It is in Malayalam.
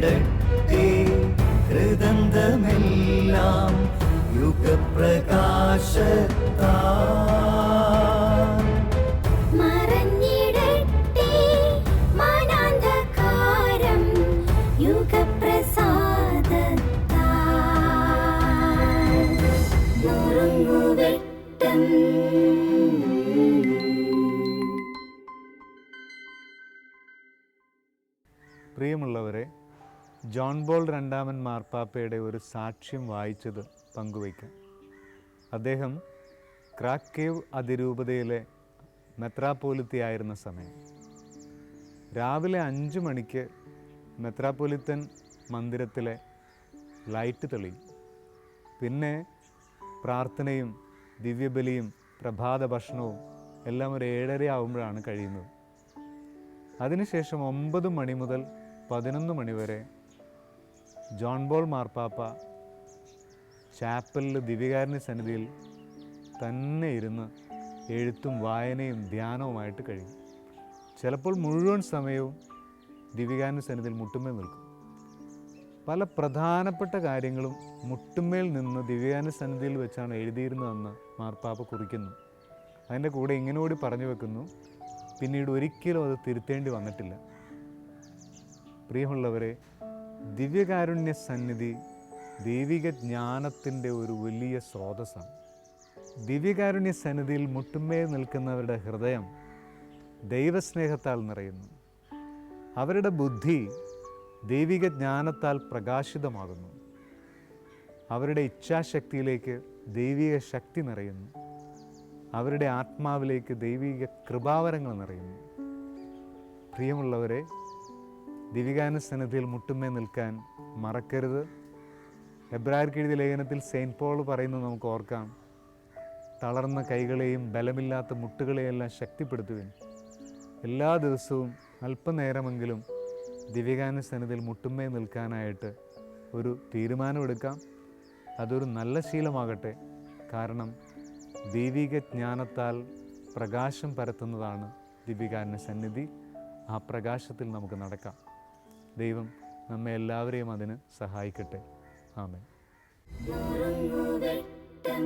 ഇറങ്ങിടട്ടെ ഹൃദന്തമെല്ലാം യുഗപ്രകാശത്താ യുഗപ്രസാദത്താൽ. നുറുങ്ങുവെട്ടം പ്രിയമുള്ളവരെ ജോൺ ബോൾ രണ്ടാമൻ മാർപ്പാപ്പയുടെ ഒരു സാക്ഷ്യം വായിച്ചത് പങ്കുവയ്ക്കാം. അദ്ദേഹം ക്രാക്കേവ് അതിരൂപതയിലെ മെത്രാപ്പോലിത്തയായിരുന്ന സമയം. രാവിലെ അഞ്ച് മണിക്ക് മെത്രാപ്പൊലിത്തൻ മന്ദിരത്തിലെ ലൈറ്റ് തെളിയും. പിന്നെ പ്രാർത്ഥനയും ദിവ്യബലിയും പ്രഭാത ഭക്ഷണവും എല്ലാം ഒരു ഏഴര ആവുമ്പോഴാണ് കഴിയുന്നത്. അതിനുശേഷം ഒമ്പത് മണി മുതൽ പതിനൊന്ന് മണി വരെ ജോൺ ബോൾ മാർപ്പാപ്പ ചാപ്പലിൽ ദിവ്യകാരുണ്യ സന്നിധിയിൽ തന്നെ ഇരുന്ന് എഴുത്തും വായനയും ധ്യാനവുമായിട്ട് കഴിയും. ചിലപ്പോൾ മുഴുവൻ സമയവും ദിവ്യകാരുണ്യ സന്നിധിയിൽ മുട്ടുമേൽ നിൽക്കും. പല പ്രധാനപ്പെട്ട കാര്യങ്ങളും മുട്ടുമേൽ നിന്ന് ദിവ്യകാരുണ്യ സന്നിധിയിൽ വെച്ചാണ് എഴുതിയിരുന്നതെന്ന് മാർപ്പാപ്പ കുറിക്കുന്നു. അതിന്റെ കൂടെ ഇങ്ങനെ കൂടി പറഞ്ഞു വെക്കുന്നു പിന്നീട് ഒരിക്കലും അത് തിരുത്തേണ്ടി വന്നിട്ടില്ല. പ്രിയമുള്ളവരെ ദിവ്യകാരുണ്യ സന്നിധി ദൈവിക ജ്ഞാനത്തിന്റെ ഒരു വലിയ സ്രോതസ്സാണ്. ദിവ്യകാരുണ്യ സന്നിധിയിൽ മുട്ടുമേ നിൽക്കുന്നവരുടെ ഹൃദയം ദൈവസ്നേഹത്താൽ നിറയുന്നു. അവരുടെ ബുദ്ധി ദൈവിക ജ്ഞാനത്താൽ പ്രകാശിതമാകുന്നു. അവരുടെ ഇച്ഛാശക്തിയിലേക്ക് ദൈവിക ശക്തി നിറയുന്നു. അവരുടെ ആത്മാവിലേക്ക് ദൈവിക കൃപാവരങ്ങൾ നിറയുന്നു. പ്രിയമുള്ളവരെ ദിവികാന സന്നിധിയിൽ മുട്ടുമേ നിൽക്കാൻ മറക്കരുത്. എബ്രായർക്ക് എഴുതിയ ലേഖനത്തിൽ സെയിന്റ് പോൾ പറയുന്നത് നമുക്ക് ഓർക്കാം. തളർന്ന കൈകളെയും ബലമില്ലാത്ത മുട്ടുകളെയെല്ലാം ശക്തിപ്പെടുത്തുവിൻ. എല്ലാ ദിവസവും അല്പനേരമെങ്കിലും ദിവ്യഗാന സന്നിധിയിൽ മുട്ടുമേ നിൽക്കാനായിട്ട് ഒരു തീരുമാനമെടുക്കാം. അതൊരു നല്ല ശീലമാകട്ടെ. കാരണം ദൈവിക ജ്ഞാനത്താൽ പ്രകാശം പരത്തുന്നതാണ് ദിവ്യകാരുണ്യ സന്നിധി. ആ പ്രകാശത്തിൽ നമുക്ക് നടക്കാം. ദൈവം നമ്മെ എല്ലാവരെയും അതിന് സഹായിക്കട്ടെ. നുറുങ്ങുവെട്ടം